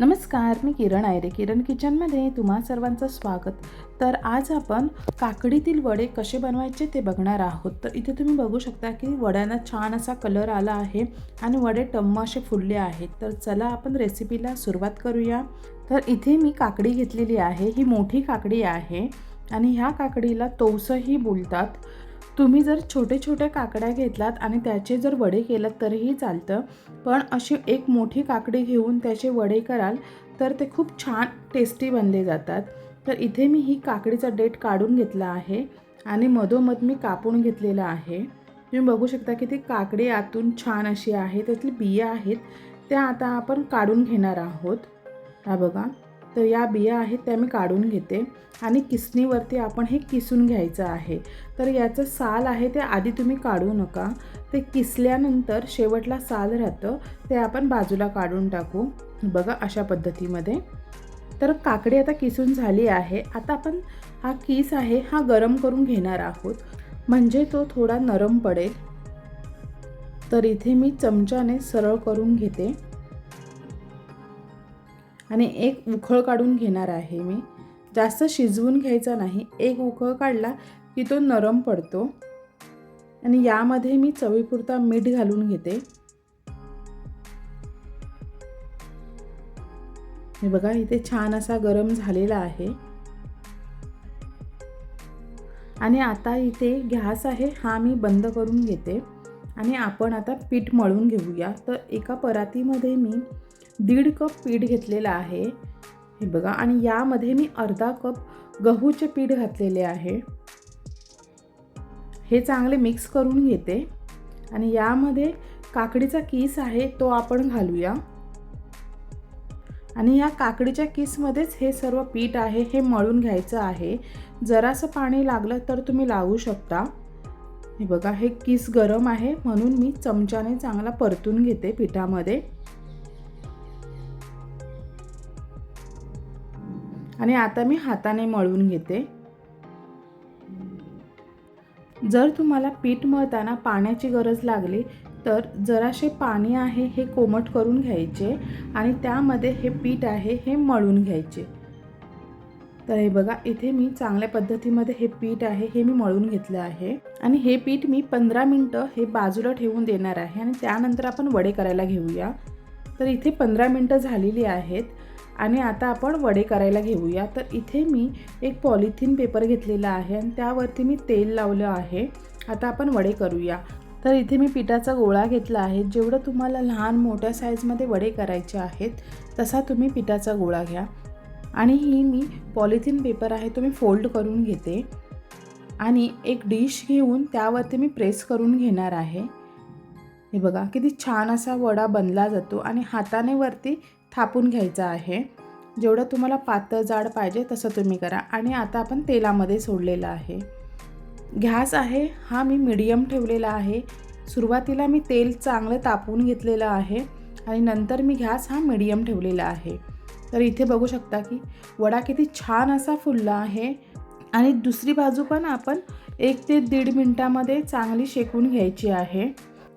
नमस्कार मी किरण आयरे. किरण किचनमध्ये तुम्हा सर्वांचं स्वागत. तर आज आपण काकडीतील वडे कसे बनवायचे ते बघणार आहोत. तर इथे तुम्ही बघू शकता की वड्यांना छान असा कलर आला आहे आणि वडे टम्म असे फुलले आहेत. तर चला आपण रेसिपीला सुरुवात करूया. तर इथे मी काकडी घेतलेली आहे. ही मोठी काकडी आहे आणि ह्या काकडीला तोसंही बोलतात. तुम्ही जर छोटे छोटे काकड्या घेतलात आणि त्याचे जर वडे केलात तरीही चालतं. पण अशी एक मोठी काकडी घेऊन त्याचे वडे कराल तर ते खूप छान टेस्टी बनले जातात. तर इथे मी ही काकडीचा डेट काढून घेतला आहे आणि मधोमध मी कापून घेतलेला आहे. तुम्ही बघू शकता की ती काकडी आतून छान अशी आहे त्यातली बिया आहेत त्या आता आपण काढून घेणार आहोत. हा बघा. तर या बिया आहेत त्या मी काढून घेते. आणि किसणीवरती आपण हे किसून घ्यायचं आहे. तर याचं साल आहे ते आधी तुम्ही काढू नका. ते किसल्यानंतर शेवटला साल राहतं ते आपण बाजूला काढून टाकू. बघा अशा पद्धतीमध्ये. तर काकडी आता किसून झाली आहे. आता आपण हा किस आहे हा गरम करून घेणार आहोत. म्हणजे तो थोडा नरम पडेल. तर इथे मी चमच्याने सरळ करून घेते. आणि एक उखळ काढून घेणार आहे मी. जास्त शिजवून घ्यायचा नाही. एक उखळ काढला की तो नरम पडतो. आणि यामध्ये मी चवीपुरता मीठ घालून घेते. हे बघा इथे छान असा गरम झालेला आहे. आणि आता इथे गॅस आहे हा मी बंद करून घेते. आणि आपण आता पीठ मळून घेऊया. तर एका परातीमध्ये मी दीड कप पीठ घेतलेलं आहे. हे बघा आणि यामध्ये मी अर्धा कप गहूचे पीठ घातलेले आहे. हे चांगले मिक्स करून घेते. आणि यामध्ये काकडीचा किस आहे तो आपण घालूया. आणि या काकडीच्या किसमध्येच हे सर्व पीठ आहे हे मळून घ्यायचं आहे. जरासं पाणी लागलं तर तुम्ही लावू शकता. हे बघा हे किस गरम आहे म्हणून मी चमच्याने चांगला परतून घेते पिठामध्ये. आणि आता मी हाताने मळून घेते. जर तुम्हाला पीठ मळताना पाण्याची गरज लागली तर जराशे पाणी आहे हे कोमट करून घ्यायचे आणि त्यामध्ये हे पीठ आहे हे मळून घ्यायचे. तर हे बघा इथे मी चांगल्या पद्धतीमध्ये हे पीठ आहे हे मी मळून घेतलं आहे. आणि हे पीठ मी पंधरा मिनटं हे बाजूला ठेवून देणार आहे आणि त्यानंतर आपण वडे करायला घेऊया. तर इथे पंधरा मिनटं झालेली आहेत. आणि आता आपण वडे करायला घेऊया. तर इथे मी एक पॉलिथिन पेपर घेतलेला आहे आणि त्यावरती मी तेल लावलं आहे. आता आपण वडे करूया. तर इथे मी पिठाचा गोळा घेतला आहे. जेवढं तुम्हाला लहान मोठ्या साईजमध्ये वडे करायचे आहेत तसा तुम्ही पिठाचा गोळा घ्या. आणि ही मी पॉलिथिन पेपर आहे तो मी फोल्ड करून घेते. आणि एक डिश घेऊन त्यावरती मी प्रेस करून घेणार आहे. हे बघा किती छान असा वडा बनला जातो. आणि हाताने वरती थापून घ्यायचा आहे. जेवढं तुम्हाला पातळ जाड पाहिजे तसं तुम्ही करा. आणि आता आपण तेलामध्ये सोडलेलं आहे. घास आहे. हा मी मीडियम ठेवलेला आहे. सुरुवातीला मी तेल चांगलं तापून घेतलेलं आहे. आणि नंतर मी घास हा मीडियम ठेवलेला आहे. तर इथे बघू शकता की वडा किती छान असा फुलला आहे. आणि दुसरी बाजू पण आपण एक ते दीड मिनटामध्ये चांगली शेकून घ्यायची आहे.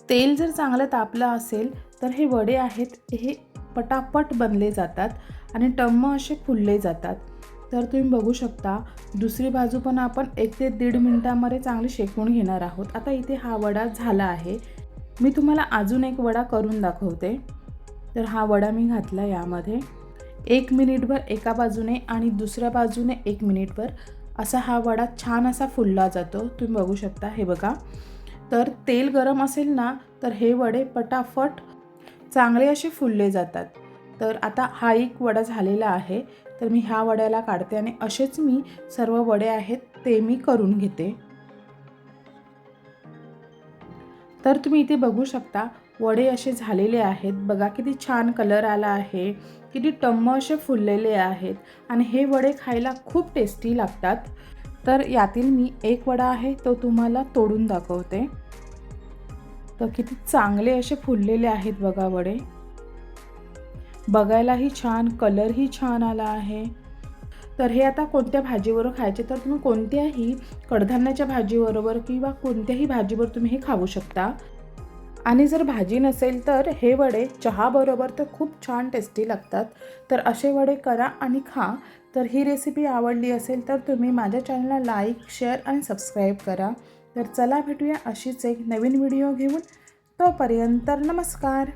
तेल जर चांगलं तापलं असेल तर हे वडे आहेत. हे पटापट बनले जातात आणि टम्म असे फुलले जातात. तर तुम्ही बघू शकता दुसरी बाजू पण आपण एक ते दीड मिनटामध्ये चांगली शेकवून घेणार आहोत. आता इथे हा वडा झाला आहे. मी तुम्हाला अजून एक वडा करून दाखवते. तर हा वडा मी घातला यामध्ये. एक मिनिटभर एका बाजूने आणि दुसऱ्या बाजूने एक मिनिटभर असा हा वडा छान असा फुलला जातो. तुम्ही बघू शकता हे बघा. तर तेल गरम असेल ना तर हे वडे पटाफट चांगले असे फुलले जातात. तर आता हा एक वडा झालेला आहे. तर मी ह्या वड्याला काढते आणि असेच मी सर्व वडे आहेत ते मी करून घेते. तर तुम्ही इथे बघू शकता वडे असे झालेले आहेत. बघा किती छान कलर आला आहे. किती टम्म असे फुललेले आहेत. आणि हे वडे खायला खूप टेस्टी लागतात. तर यातील मी एक वडा आहे तो तुम्हाला तोडून दाखवते. तर किती चांगले असे फुललेले आहेत बघा वडे. बघायलाही छान कलरही छान आला आहे. तर हे आता कोणत्या भाजीवर खायचे? तर तुम्ही कोणत्याही कडधान्याच्या भाजीबरोबर किंवा कोणत्याही भाजीवर तुम्ही हे खाऊ शकता. आणि जर भाजी नसेल तर हे वडे चहाबरोबर तर खूप छान टेस्टी लागतात. तर असे वडे करा आणि खा. तर ही रेसिपी आवडली असेल तर तुम्ही माझ्या चॅनलला लाईक शेअर आणि सबस्क्राईब करा. तर चला भेटूया अशीच एक नवीन व्हिडिओ घेऊन. तोपर्यंत नमस्कार.